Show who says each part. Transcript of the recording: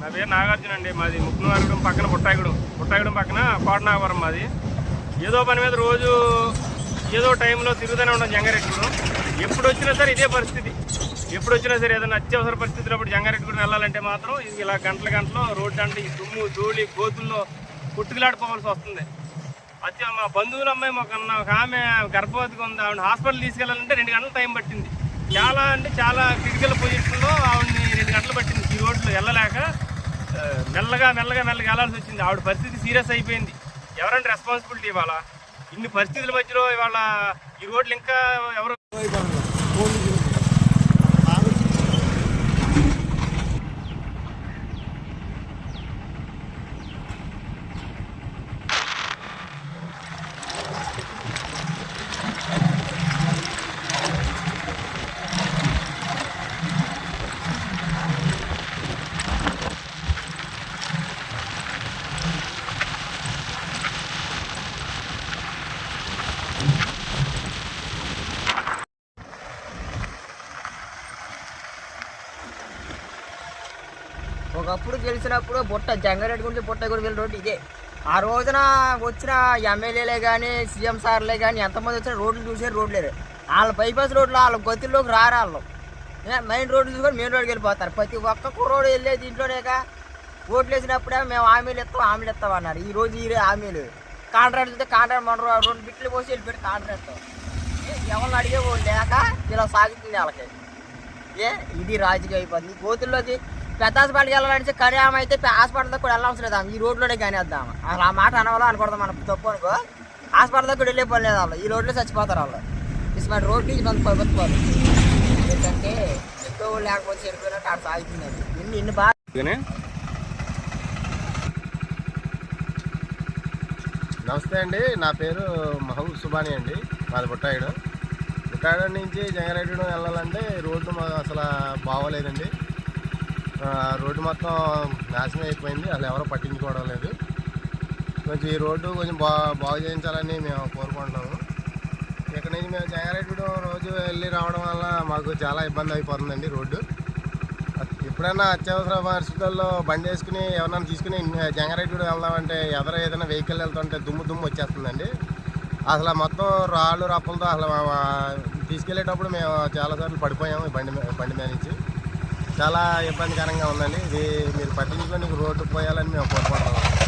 Speaker 1: నా పేరు నాగార్జున అండి. మాది ముక్కునవారగూడెం పక్కన పుట్టాయిగూడెం పుట్టాయిగూడెం పక్కన కోటనాగవరం మాది. ఏదో పని మీద రోజు ఏదో టైంలో తిరుగుతూనే ఉంటాం జంగారెడ్డిగూడెం ఎప్పుడు వచ్చినా సరే ఇదే పరిస్థితి. ఎప్పుడు వచ్చినా సరే ఏదైనా అత్యవసర పరిస్థితులు అప్పుడు జంగారెడ్డిగూడెం వెళ్ళాలంటే మాత్రం ఇది ఇలా గంటల గంటలో రోడ్డు అంటే ఈ దుమ్ము ధూళి గోతుల్లో కొట్టుకులాడిపోవాల్సి వస్తుంది. అత్య మా బంధువుల అమ్మాయి ఒక ఒక ఆమె గర్భవతిగా ఉంది. ఆవిడ హాస్పిటల్ తీసుకెళ్ళాలంటే రెండు గంటల టైం పట్టింది. చాలా అంటే చాలా క్రిటికల్ పొజిషన్లో ఆవిడని రెండు గంటలు పట్టింది ఈ రోడ్లు వెళ్ళలేక ఆ, మెల్లగా మెల్లగా మెల్లగా వెళ్ళాల్సి వచ్చింది. ఆవిడ పరిస్థితి సీరియస్ అయిపోయింది. ఎవరంటే రెస్పాన్సిబిలిటీ ఇవాళ. ఇన్ని పరిస్థితుల మధ్యలో ఇవాళ ఈ రోడ్లు ఇంకా ఎవరు
Speaker 2: ఒకప్పుడు గెలిచినప్పుడు బుట్ట జంగారెడ్డి గురించి బుట్ట కూడా వెళ్ళి రోడ్డు ఇదే. ఆ రోజున వచ్చిన ఎమ్మెల్యేలే కానీ సీఎం సార్లే కానీ ఎంతమంది వచ్చినా రోడ్లు చూసారు రోడ్లు లేరు వాళ్ళ బైపాస్ రోడ్లు వాళ్ళ గతుల్లోకి రారాళ్ళు ఏ, మెయిన్ రోడ్లు చూసుకొని మెయిన్ రోడ్కి వెళ్ళిపోతారు. ప్రతి ఒక్క కుర్రోడు వెళ్ళే దీంట్లోనేక ఓట్లు వేసినప్పుడే మేము హామీలు ఇస్తాం హామీలు ఇస్తాం అన్నారు. ఈ రోజు ఈ హామీలు. కాంట్రాక్ట్ ఇస్తే కాంట్రాక్ట్ మన రెండు బిట్లు పోసి వెళ్ళిపోయి కాంట్రాక్ట్. ఎవరిని అడిగే వాళ్ళు లేక ఇలా సాగుతుంది వాళ్ళకి. ఏ ఇది రాజకీయ అయిపోతుంది గోతుల్లోకి పెద్ద హాస్పిటల్కి వెళ్ళాలంటే కరీ ఆమె అయితే హాస్పిటల్ దగ్గర కూడా వెళ్ళవలసిన లేదు ఈ రోడ్లోనే కానీ వద్దాం అసలు ఆ మాట అనవాలో అనకూడదు మనం తప్పు అనుకో. హాస్పిటల్ దగ్గర వెళ్ళే పని లేదు వాళ్ళు. ఈ రోడ్లో చచ్చిపోతారు వాళ్ళు. ఇటువంటి రోడ్డు ఇటువంటి ప్రభుత్వాలు ఏంటంటే ఎక్కువ లేకపోతే చెడిపోయినట్టు అక్కడ సాగుతుంది ఇన్ని ఇన్ని బాగా
Speaker 3: నమస్తే అండి. నా పేరు మహబూబ్ సుబాని అండి. మాది బుట్టాయుడు. బుట్టాయుడు నుంచి జంగారెడ్డి వెళ్ళాలంటే రోడ్డు మాకు అసలు బాగోలేదండి. రోడ్డు మొత్తం నాశనం అయిపోయింది. అసలు ఎవరో పట్టించుకోవడం లేదు. కొంచెం ఈ రోడ్డు కొంచెం బా బాగు చేయించాలని మేము కోరుకుంటున్నాము. ఇక్కడ నుంచి మేము జంగారెడ్డి రోజు వెళ్ళి రావడం వల్ల మాకు చాలా ఇబ్బంది అయిపోతుందండి రోడ్డు. ఎప్పుడైనా అత్యవసర పరిస్థితుల్లో బండి వేసుకుని ఎవరైనా తీసుకుని జంగారెడ్డి వెళ్దామంటే ఎవరో ఏదైనా వెహికల్ వెళ్తుంటే దుమ్ము దుమ్ము వచ్చేస్తుందండి. అసలు మొత్తం రాళ్ళు రప్పలతో అసలు తీసుకెళ్ళేటప్పుడు మేము చాలాసార్లు పడిపోయాము బండి మీద బండి మీద నుంచి. చాలా ఇబ్బందికరంగా ఉందండి. ఇది మీరు పట్టించుకొని రోడ్డు పోయాలని మేము కోరుకుంటున్నాం.